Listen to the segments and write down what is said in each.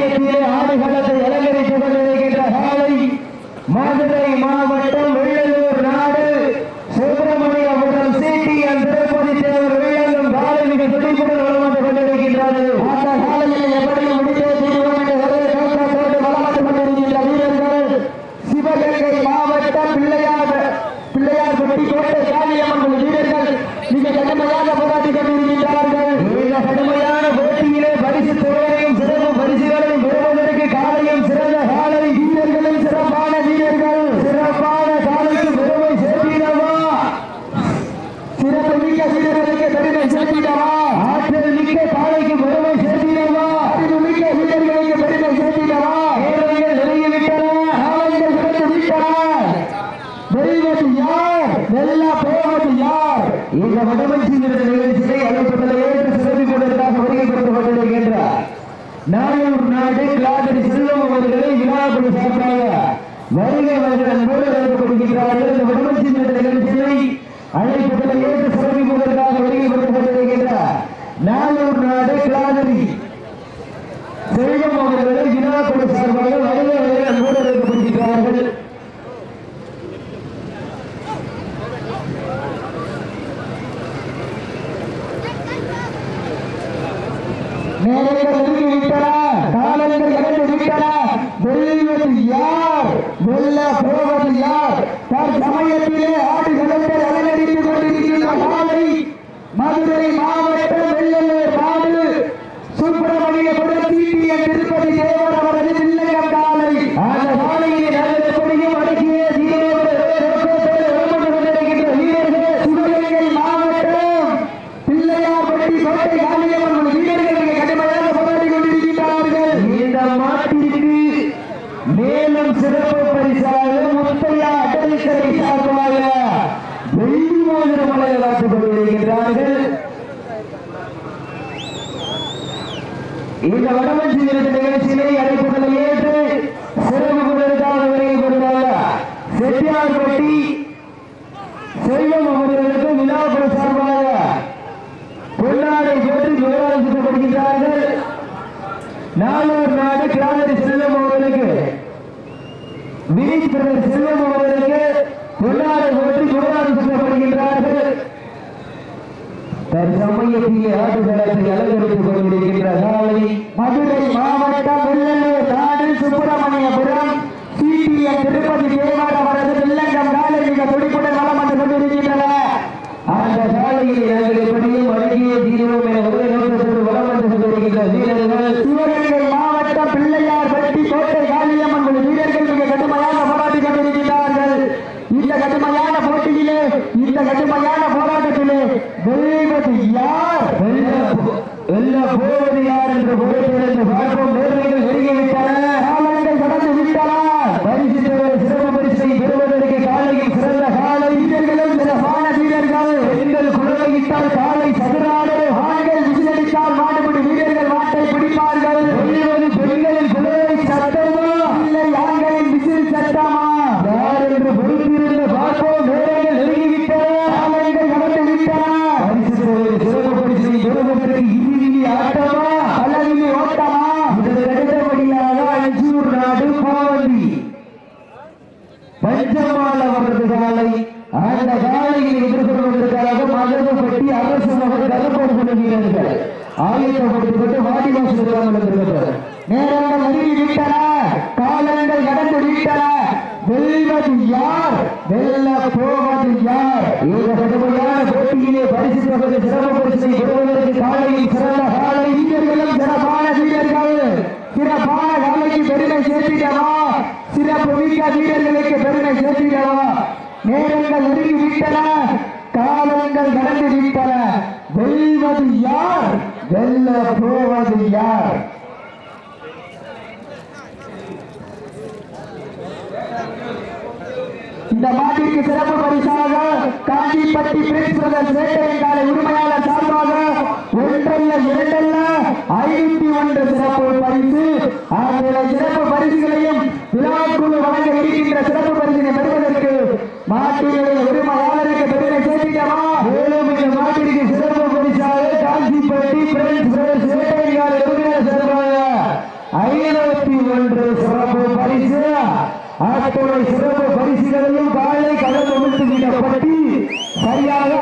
ஓவியத்திலே ஆடுகளத்தை பொன்னாடை போட்டு விவாதிக்கப்படுகின்றார்கள் நாளூர் நாடு கிராமரி செல்வம் அவர்களுக்கு. விழிப்புணர் செல்வம் அவர்களுக்கு பொன்னாடை போட்டு விவாதிக்கப்படுகின்றார்கள் தற்சமயத்திலே ஆட்டுதளத்தை அலங்கரித்துக் கொண்டிருக்கின்ற சாலை மதுரை மாவட்டம் வெள்ளலூர் நாடு சுப்பிரமணியபுரம் சிபிஐ திருப்பதி தேவாரம் அவரது வெள்ளங்கம் காலை மிக துடிப்புடன் வளம் வந்து الذين ماتوا வருவதற்கு இறுதி ஆட்டமா அல்லது ஓட்டமா முதலடுத்தபடியாக அஞ்சூர் நாடு கோவந்தி பஞ்சமால் அவரது காலை அந்த காலையில் எதிர்கொள்வதற்காக மதப்பட்டி அரசு நபர் கலப்போர் பண்ணுகிறார்கள் ஆயத்தப்படுத்திவிட்டு வாடிவாசல் நேரம் நெருங்கி விட்டன. காலங்கள் கடந்து விட்டன. வெல்வது யார்? வெல்ல போவது யார்? இந்த கடுமையான போட்டியிலே பரிசு தொகை சிறப்பு பரிசை சிறப்பு மிக்க வீரர்களுக்கு பெருமை சேர்த்திடவா நேரங்கள் நெருங்கி விட்டன காலங்கள் நடந்து விட்டன. வெல்வது யார்? வெல்ல போவது யார்? இந்த மாட்டிற்கு சிறப்பு பரிசாக காஞ்சிப்பட்டி பிரின்ஸ் பிரதர் சேட்டை உரிமையாளர் சார்பாக ஒன்றல்ல இரண்டல்ல ஐநூத்தி ஒன்று சிறப்பு பரிசு. அத்தனை சிறப்பு பரிசுகளையும் விழாக்குழு வழங்க இருக்கின்ற சிறப்பு பரிசினை பெறுவதற்கு மாட்டினுடைய உரிமையாளருக்கு பெருமை சேர்த்திட்டமா மேலும் இந்த மாட்டிற்கு சிறப்பு பரிசாக காஞ்சிப்பட்டி பிரின்ஸ் பிரதர் சேட்டை உரிமையாளர் சார்பாக ஐநூத்தி ஒன்று சிறப்பு பரிசு. அத்துறை சிறப்பு சரியாக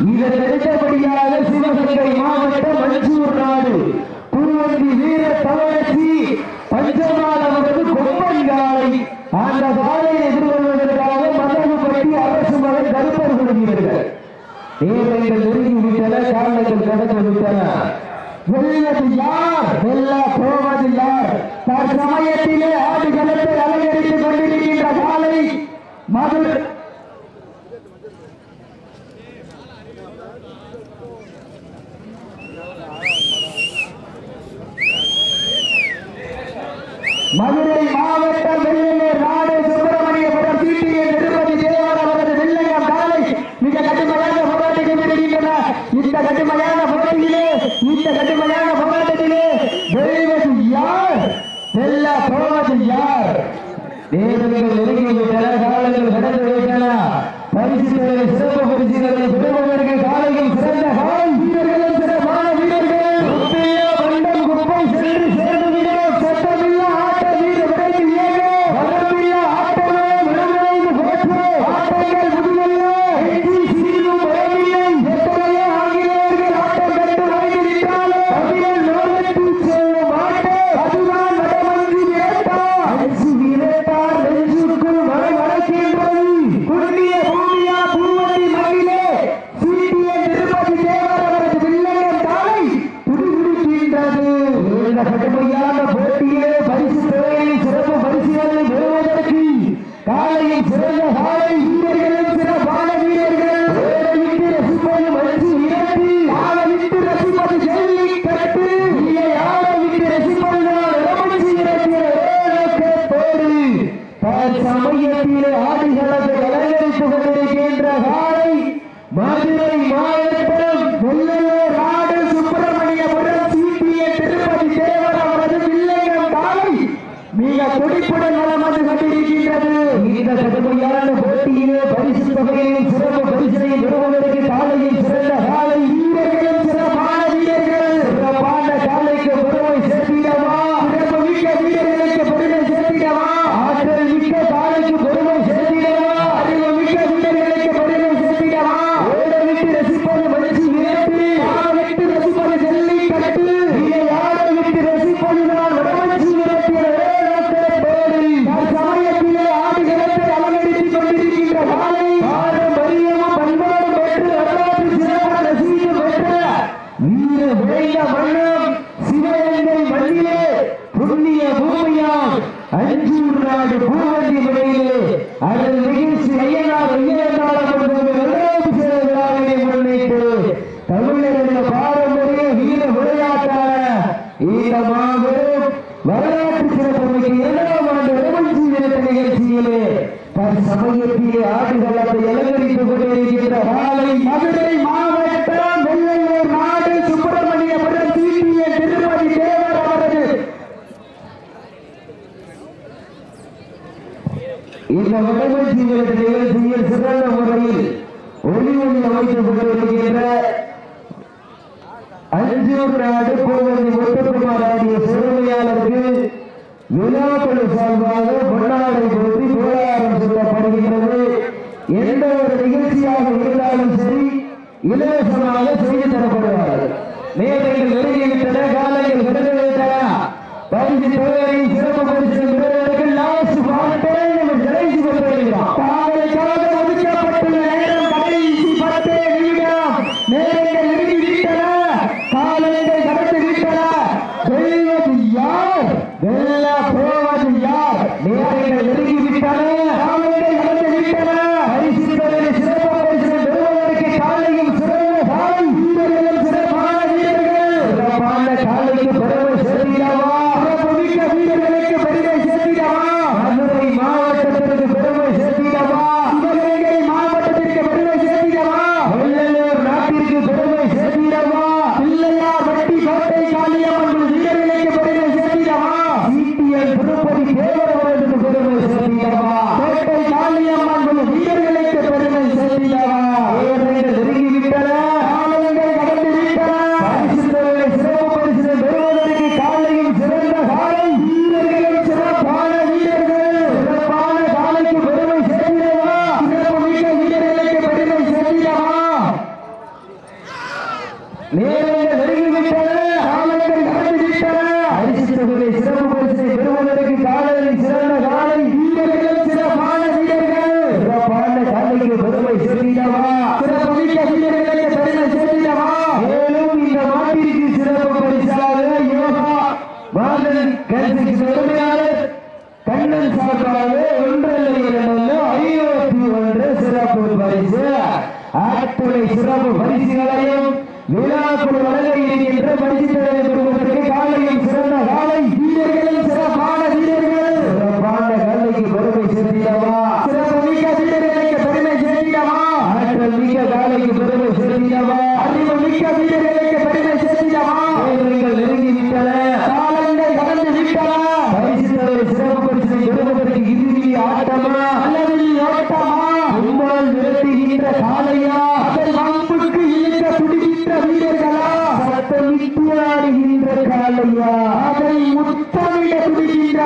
millete மதுரை மாவட்ட வெள்ளையர் நாடு சுப்பிரமணியபுரம் சிபிஐ நிருபதி தேவர் அவரது வெள்ளையர் காலை மிக கடுமையான போராட்டத்தில் வருகின்றனர் இந்த கடுமையான போராட்டத்திலே இந்த கடுமையான போராட்டத்திலே வெள்ளைவது யார்? வெல்ல போவது யார்? தேவர்கள் நெருங்கிய காலங்கள் கடந்து வைக்கலாம் பரிசுகளை சிறப்பு விழாக்கள் சார்பாக பொன்னாடை போற்றி புகழாரம் சொல்லப்படுகின்றது. எந்த ஒரு நிகழ்ச்சியாக இருந்தாலும் சரி இலவசமாக செய்து தரப்படுவார்கள். நேரங்கள் நெருங்கிவிட்டன விருது விடுதலை பரிசு தொழிலை சிறப்பு பரிசு பெறுவதற்கு லாஸ்ட் பாட்டு. felicidades.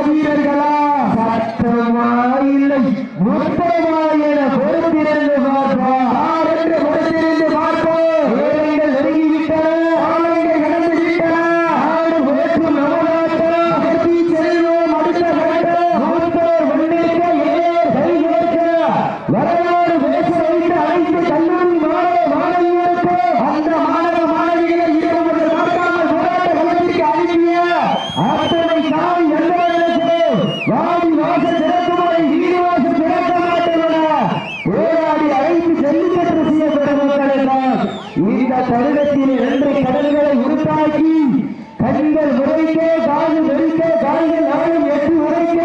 வீரர்களா? சத்தமா இந்த தருணத்தில் இரண்டு கடல்களை உருவாக்கி கண்கள் உரைக்க காது வெடிக்க கால்கள் நாளும் எட்டு உரைக்க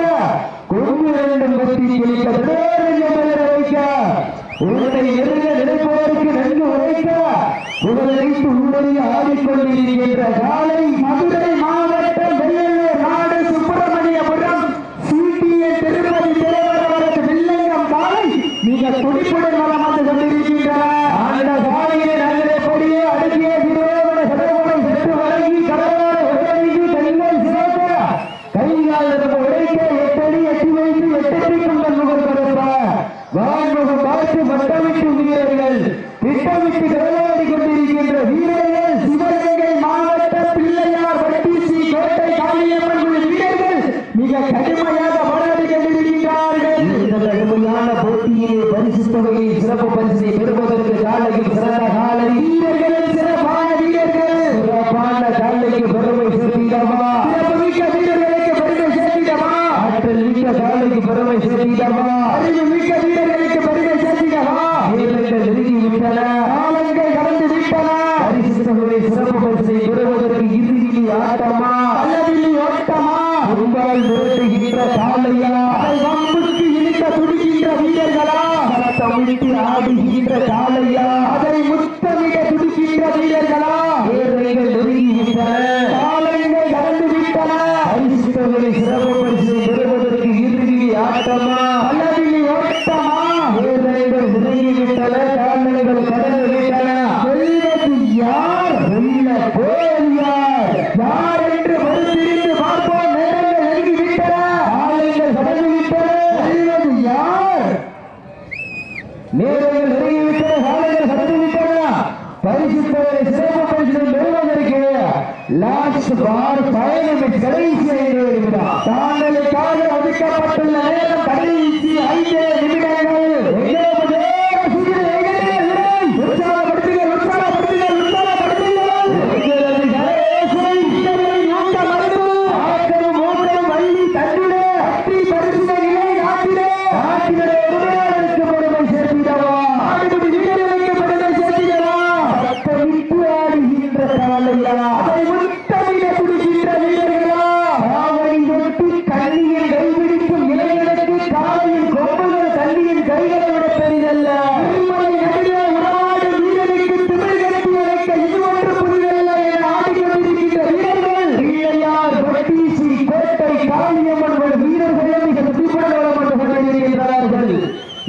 கொண்டு ஆடிக்கொண்டிருக்கின்ற காலை மதுரை হৃদয়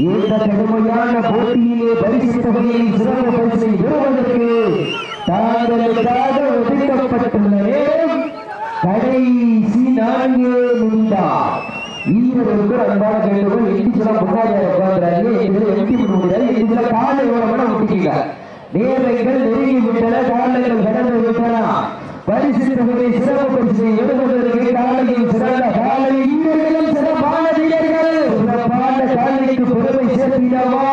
இந்த கடுமையான போட்டியிலே பரிசு தொகையை சிறப்பு பரிசை பெறுவதற்கு தாங்களுக்காக ஒதுக்கப்பட்டுள்ள. கடைசி நான்கு நிமிடா வீரர்களுக்கு அன்பான கேள்விகள் எட்டிச்சலாம் முன்னாடி உட்கார்றாங்க இதில் எட்டி விடுகிறார் இதில் காலை உடம்பு விட்டுக்கீங்க நேரங்கள் நெருங்கி விட்டன காலங்கள் கடந்து விட்டன. பரிசு தொகையை சிறப்பு பரிசை எழுதுவதற்கு காலையில் சிறந்த காலையில் தாய்மைக்கு பெருமை சேர்த்திடவா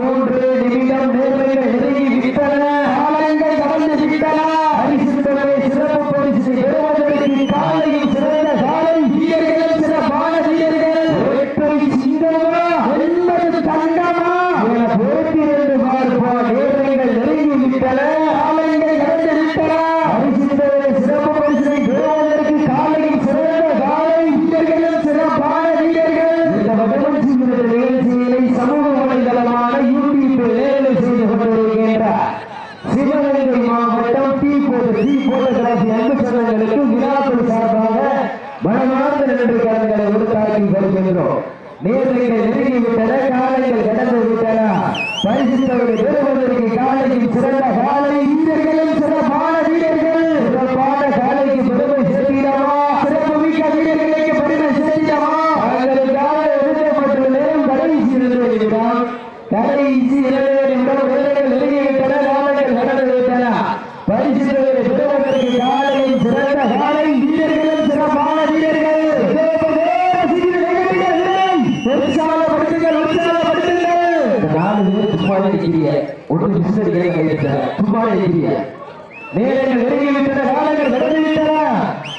மூன்று நிமிடம் நேர்மையில் எதிரி விட்டன. ஆலயங்கள் கடந்து விட்டன. மாணவர்களுக்கு விழாக்கள் சார்பாக மனமார்ந்த நின்றுகளை உருவாக்கி வருகின்றோம் நேர்களை நெருங்கி விட்டன காலைகள் கடந்து விட்டன பரிசுத்தவர்கள் பெறுவதற்கு காலையில் சிறந்த காலை இந்தியர்களும் சிறப்பான கவனம் இருக்கிறீங்க ஒன்று பிசினஸ் கிளை கைவிட்டன சும்மாவே இருக்கிறீங்க நேரங்கள் நெருங்கி விட்டன காலங்கள் நடந்து விட்டன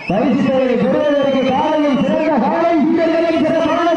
பரிசு பெறுவதற்கு காலையில் சிறந்த காலை. சிறந்த